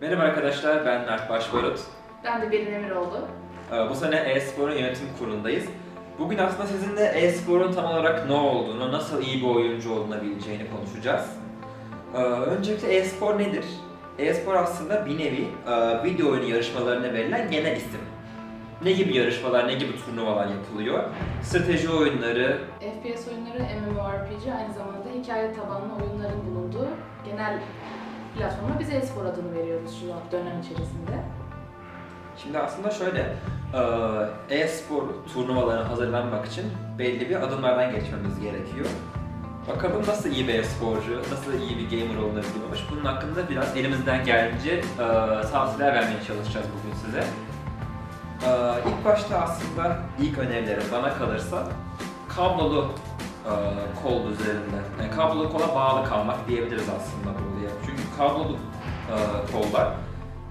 Merhaba arkadaşlar, ben Mert Başbarut. Ben de Berin Emiroğlu. Ee, Bu sene e-sporun yönetim kurulundayız. Bugün aslında sizinle e-sporun tam olarak ne olduğunu, nasıl iyi bir oyuncu olunabileceğini konuşacağız. Ee, Öncelikle e-spor nedir? E-spor aslında bir nevi e, video oyunu yarışmalarına verilen genel isim. Ne gibi yarışmalar, ne gibi turnuvalar yapılıyor? Strateji oyunları, FPS oyunları, MMORPG aynı zamanda hikaye tabanlı oyunların bulunduğu genel platforma biz e-spor adını veriyoruz şu dönem içerisinde. Şimdi aslında şöyle, eee, e-spor turnuvalarına hazırlanmak için belli bir adımlardan geçmemiz gerekiyor. Bakalım nasıl iyi bir e-sporcu, nasıl iyi bir gamer olunabiliyormuş. Bunun hakkında biraz elimizden geldiğince eee, tavsiyeler vermeye çalışacağız bugün size. Eee ilk başta aslında ilk önerilerim bana kalırsa kablolu kol üzerinde, yani kablolu kola bağlı kalmak diyebiliriz aslında bu olaya. Çünkü kablolu eee, kollar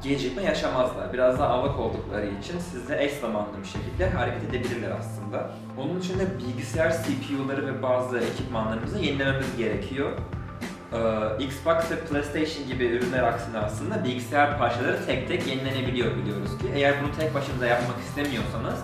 gecikme yaşamazlar. Biraz daha avak oldukları için sizle eş zamanlı bir şekilde hareket edebilirler aslında. Onun için de bilgisayar CPU'ları ve bazı ekipmanlarımızı yenilememiz gerekiyor. Ee, Xbox ve PlayStation gibi ürünler aksine aslında bilgisayar parçaları tek tek yenilenebiliyor biliyoruz ki. Eğer bunu tek başınıza yapmak istemiyorsanız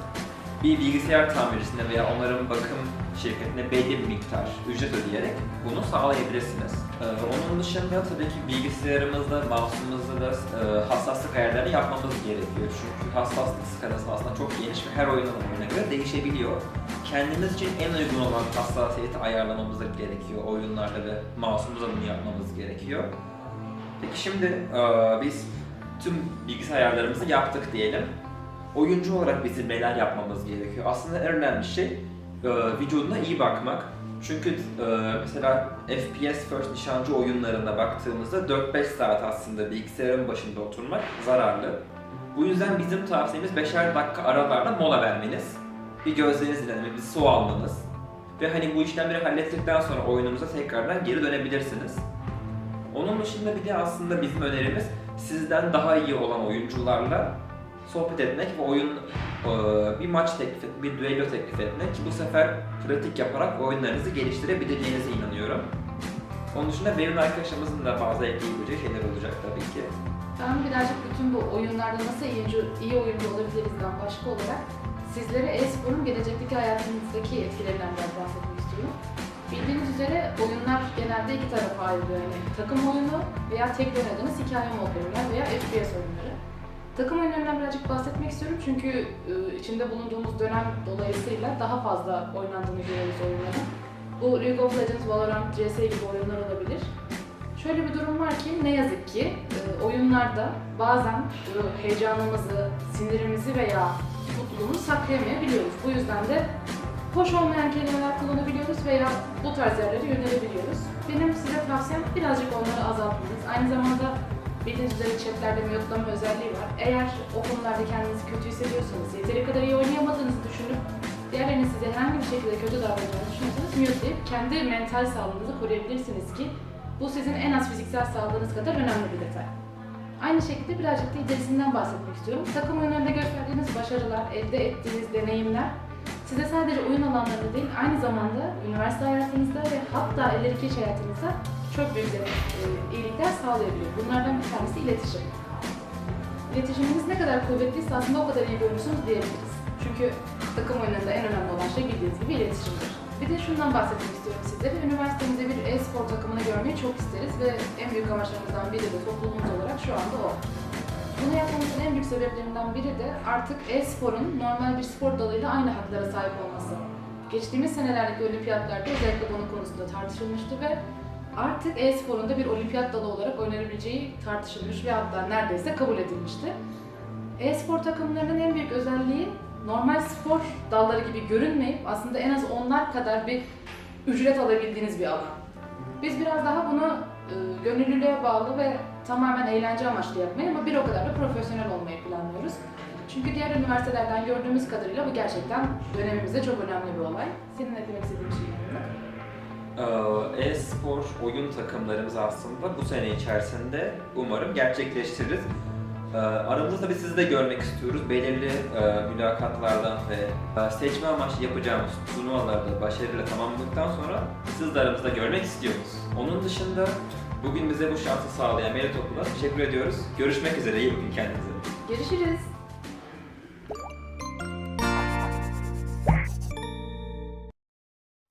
bir bilgisayar tamircisine veya onların bakım şirketine belli bir miktar ücret ödeyerek bunu sağlayabilirsiniz. Ee, onun dışında tabii ki bilgisayarımızda, mouse'umuzda da e, hassaslık ayarlarını yapmamız gerekiyor. Çünkü hassaslık skalası aslında çok geniş ve her oyunun oyuna göre değişebiliyor. Kendimiz için en uygun olan hassasiyeti ayarlamamız da gerekiyor oyunlarda ve mouse'umuzda bunu yapmamız gerekiyor. Peki şimdi e, biz tüm bilgisayar ayarlarımızı yaptık diyelim oyuncu olarak bizim neler yapmamız gerekiyor? Aslında en önemli şey vücuduna iyi bakmak. Çünkü e, mesela FPS First nişancı oyunlarına baktığımızda 4-5 saat aslında bilgisayarın başında oturmak zararlı. Bu yüzden bizim tavsiyemiz 5'er dakika aralarla mola vermeniz. Bir gözlerinizi dinlemeniz, su almanız. Ve hani bu işlemleri hallettikten sonra oyununuza tekrardan geri dönebilirsiniz. Onun dışında bir de aslında bizim önerimiz sizden daha iyi olan oyuncularla sohbet etmek ve oyun e, bir maç teklif et, bir düello teklif etmek. Bu sefer pratik yaparak oyunlarınızı geliştirebileceğinize inanıyorum. Onun dışında benim arkadaşlarımızın da bazı ekleyebileceği şeyler olacak tabii ki. Ben birazcık bütün bu oyunlarda nasıl iyi, iyi oyuncu olabilirizden başka olarak sizlere e-sporun gelecekteki hayatınızdaki etkilerinden biraz bahsetmek istiyorum. Bildiğiniz üzere oyunlar genelde iki tarafa ayrılıyor. Yani takım oyunu veya tek oynadığınız hikaye modlu oyunlar veya FPS oyunları. Takım oyunlarından birazcık bahsetmek istiyorum çünkü e, içinde bulunduğumuz dönem dolayısıyla daha fazla oynandığını görüyoruz oyunların. Bu League of Legends, Valorant, CS gibi oyunlar olabilir. Şöyle bir durum var ki ne yazık ki e, oyunlarda bazen e, heyecanımızı, sinirimizi veya mutluluğumuzu saklayamayabiliyoruz. Bu yüzden de hoş olmayan kelimeler kullanabiliyoruz veya bu tarz yerlere yönelebiliyoruz. Benim size tavsiyem birazcık onları azaltmanız. Aynı zamanda bildiğiniz üzere chatlerde mute'lama özelliği var. Eğer o konularda kendinizi kötü hissediyorsanız, yeteri kadar iyi oynayamadığınızı düşünüp diğerlerinin size herhangi bir şekilde kötü davranacağını düşünüyorsanız mute'layıp kendi mental sağlığınızı koruyabilirsiniz ki bu sizin en az fiziksel sağlığınız kadar önemli bir detay. Aynı şekilde birazcık da ilerisinden bahsetmek istiyorum. Takım oyunlarında gösterdiğiniz başarılar, elde ettiğiniz deneyimler size sadece oyun alanlarında değil, aynı zamanda üniversite hayatınızda ve hatta ileriki iş hayatınızda çok büyük e, iyilikler sağlayabiliyor. Bunlardan bir tanesi iletişim. İletişiminiz ne kadar kuvvetliyse aslında o kadar iyi bir oyuncusunuz diyebiliriz. Çünkü takım oyunlarında en önemli olan şey bildiğiniz gibi iletişimdir. Bir de şundan bahsetmek istiyorum sizlere. Üniversitemizde bir e-spor takımını görmeyi çok isteriz ve en büyük amaçlarımızdan biri de toplumumuz olarak şu anda o. Bunu yapmamızın en büyük sebeplerinden biri de artık e-sporun normal bir spor dalıyla aynı haklara sahip olması. Geçtiğimiz senelerdeki olimpiyatlarda özellikle bunun konusunda tartışılmıştı ve artık e-sporun da bir olimpiyat dalı olarak oynanabileceği tartışılmış ve hatta neredeyse kabul edilmişti. E-spor takımlarının en büyük özelliği normal spor dalları gibi görünmeyip aslında en az onlar kadar bir ücret alabildiğiniz bir alan. Biz biraz daha bunu e, gönüllülüğe bağlı ve tamamen eğlence amaçlı yapmayı ama bir o kadar da profesyonel olmayı planlıyoruz. Çünkü diğer üniversitelerden gördüğümüz kadarıyla bu gerçekten dönemimizde çok önemli bir olay. Senin eklemek istediğin şey? Ee, E-spor oyun takımlarımız aslında bu sene içerisinde umarım gerçekleştiririz. Ee, Aramızda bir sizi de görmek istiyoruz. Belirli e, mülakatlardan ve e, seçme amaçlı yapacağımız turnuvalarda başarıyla tamamladıktan sonra sizi de aramızda görmek istiyoruz. Onun dışında Bugün bize bu şansı sağlayan Merit Okulu'na teşekkür ediyoruz. Görüşmek üzere, iyi bakın kendinize. Görüşürüz.